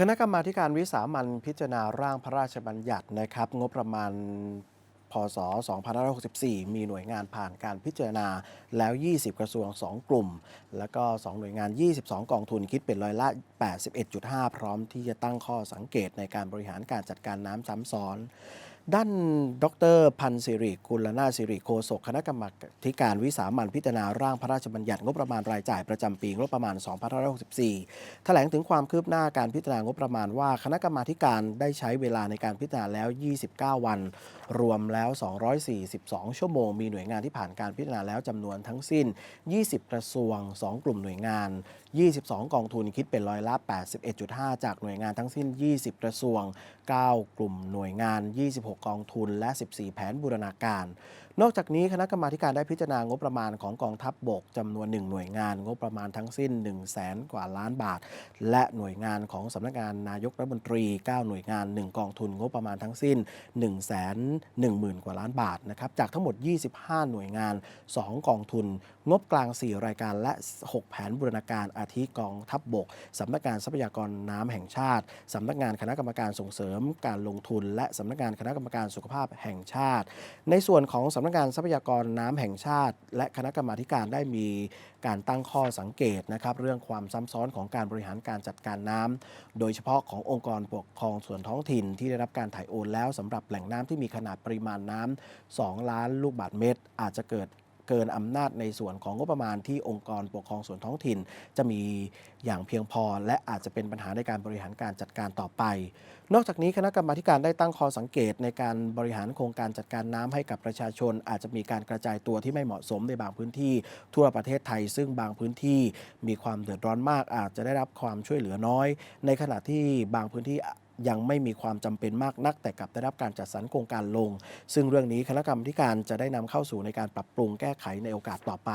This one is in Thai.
คณะกรรมาการวิสามันพิจารณาร่างพระราชบัญญัตินะครับ งบประมาณพศ 2564 มีหน่วยงานผ่านการพิจารณาแล้ว 20 กระทรวง 2 กลุ่ม แล้วก็ 2 หน่วยงาน 22 กองทุนคิดเป็นร้อยละ 81.5 พร้อมที่จะตั้งข้อสังเกตในการบริหารการจัดการน้ำซ้ำซ้อน ด้านดรพันธ์สิริกุลนาสิริโฆษกคณะกรรมาธิการวิสามันพิจารณาร่างพระราชบัญญัติงบประมาณรายจ่ายประจำปีงบประมาณ 2564 แถลงถึงความคืบหน้าการพิจารณางบประมาณว่าคณะกรรมาการได้ใช้เวลาในการพิจารณาแล้ว 29 วัน รวมแล้ว 242 ชั่วโมง มีหน่วยงานที่ผ่านการพิจารณาแล้วจำนวนทั้งสิ้น 20 กระทรวง 2 กลุ่มหน่วยงาน 22 กองทุนคิดเป็นร้อยละ 81.5 จากหน่วยงานทั้งสิ้น 20 กระทรวง 9 กลุ่มหน่วยงาน 26กองทุนและ 14 แผนบูรณาการ นอกจากนี้คณะกรรมาธิการได้พิจารณางบประมาณของกองทัพบบกจำนวน1หน่วยงาน งบประมาณทั้งสิ้น 1 0 0 0 0แสนกว่าล้านบาท และหน่วยงานของสำนักงานนายกรัฐมนตรี 9 หน่วยงาน 1 กองทุนงบประมาณทั้งสิ้น 1 1 0 0 0 0 กว่าล้านบาทนะครับจากทั้งหมด 25 หน่วยงาน 2 กองทุน งบกลาง 4 รายการและ 6 แผนบูรณาการอาทิกองทัพบบกสำนักงานทรัพยากรน้ำแห่งชาติสำนักงานคณะกรรมการส่งเสริมการลงทุน และสำนักงานคณะกรรมการสุขภาพแห่งชาติ ในส่วนของสำนักงานทรัพยากรน้ำแห่งชาติ และคณะกรรมาการได้มีการตั้งข้อสังเกตนะครับเรื่องความซ้ำซ้อนของการบริหารการจัดการน้ำโดยเฉพาะขององค์กรปกครองส่วนท้องถิ่นที่ได้รับการถ่ายโอนแล้วสำหรับแหล่งน้ำที่มีขนาดปริมาณน้ำ2ล้านลูกบาศก์เมตร อาจจะเกิด เกินอำนาจในส่วนของงบประมาณที่องค์กรปกครองส่วนท้องถิ่น จะมีอย่างเพียงพอ และอาจจะเป็นปัญหาในการบริหารการจัดการต่อไป นอกจากนี้คณะกรรมาการได้ตั้งข้อสังเกตในการบริหารโครงการจัดการน้ำให้กับประชาชน อาจจะมีการกระจายตัวที่ไม่เหมาะสมในบางพื้นที่ ทั่วประเทศไทย ซึ่งบางพื้นที่มีความเดือดร้อนมาก อาจจะได้รับความช่วยเหลือน้อย ในขณะที่บางพื้นที่ ยังไม่มีความจำเป็นมากนัก แต่กลับได้รับการจัดสรรโครงการลง ซึ่งเรื่องนี้คณะกรรมาธิการจะได้นำเข้าสู่ในการปรับปรุงแก้ไขในโอกาสต่อไป